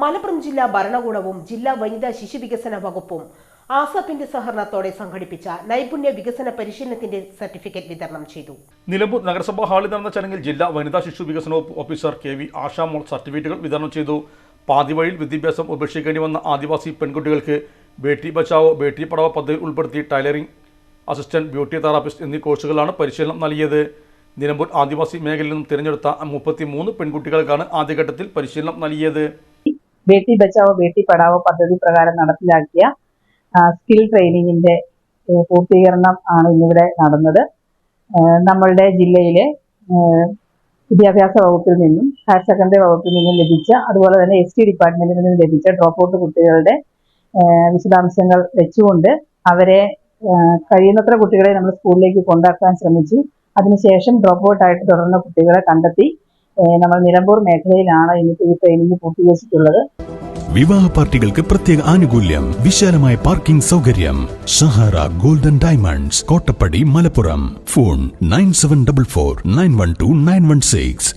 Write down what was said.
മലപ്പുറം ജില്ലാ ഭരണകൂടവും ജില്ലാ വനിതാ ശിശു വികസന വകുപ്പും ആസപ്പിന്റെ സഹകരണത്തോടെ സംഘടിപ്പിച്ച നൈപുണ്യ വികസന പരിശീലനത്തിന്റെ സർട്ടിഫിക്കറ്റ് വിതരണം ചെയ്തു. നിലമ്പൂർ നഗരസഭാ ഹാളിൽ നടന്ന ചടങ്ങിൽ ജില്ലാ വനിതാ ശിശു വികസന ഓഫീസർ കെ വി ആശാമോൾ സർട്ടിഫിക്കറ്റുകൾ വിതരണം ചെയ്തു. പാതിവഴിയിൽ വിദ്യാഭ്യാസം ഉപേക്ഷിക്കേണ്ടി വന്ന ആദിവാസി പെൺകുട്ടികൾക്ക് ബേട്ടി ബച്ചാവോ ബേട്ടി പഠാവോ പദ്ധതിയിൽ ഉൾപ്പെടുത്തി ടൈലറിംഗ് അസിസ്റ്റന്റ് ബ്യൂട്ടി തെറാപ്പിസ്റ്റ് എന്നീ കോഴ്സുകളാണ് പരിശീലനം നൽകിയത്. നിലമ്പൂർ ആദിവാസി മേഖലയിൽ നിന്നും തിരഞ്ഞെടുത്ത മുപ്പത്തി മൂന്ന് പെൺകുട്ടികൾക്കാണ് ആദ്യഘട്ടത്തിൽ പരിശീലനം നൽകിയത്. ബേട്ടി ബച്ചാവോ ബേട്ടി പഠാവോ പദ്ധതി പ്രകാരം നടപ്പിലാക്കിയ സ്കിൽ ട്രെയിനിങ്ങിന്റെ പൂർത്തീകരണം ആണ് ഇന്നിവിടെ നടന്നത്. നമ്മളുടെ ജില്ലയിലെ വിദ്യാഭ്യാസ വകുപ്പിൽ നിന്നും ഹയർ സെക്കൻഡറി വകുപ്പിൽ നിന്നും ലഭിച്ച അതുപോലെ തന്നെ എസ് ടി ഡിപ്പാർട്ട്മെന്റിൽ നിന്നും ലഭിച്ച ഡ്രോപ്പ് ഔട്ട് കുട്ടികളുടെ വിശദാംശങ്ങൾ വെച്ചുകൊണ്ട് അവരെ കഴിയുന്നത്ര കുട്ടികളെ നമ്മൾ സ്കൂളിലേക്ക് കൊണ്ടാക്കാൻ ശ്രമിച്ചു. അതിനുശേഷം ഡ്രോപ്പ് ഔട്ട് ആയിട്ട് തുടർന്ന കുട്ടികളെ കണ്ടെത്തി. നമ്മൾ നിലമ്പൂർ മേഖലയിലാണ് ഇന്നിപ്പോൾ ഈ ട്രെയിനിങ് പൂർത്തീകരിച്ചിട്ടുള്ളത്. വിവാഹ പാർട്ടികൾക്ക് പ്രത്യേക ആനുകൂല്യം വിശാലമായ പാർക്കിംഗ് സൗകര്യം Sahara golden diamonds Kottappadi Malappuram. Phone nine seven double four nine one two nine one six.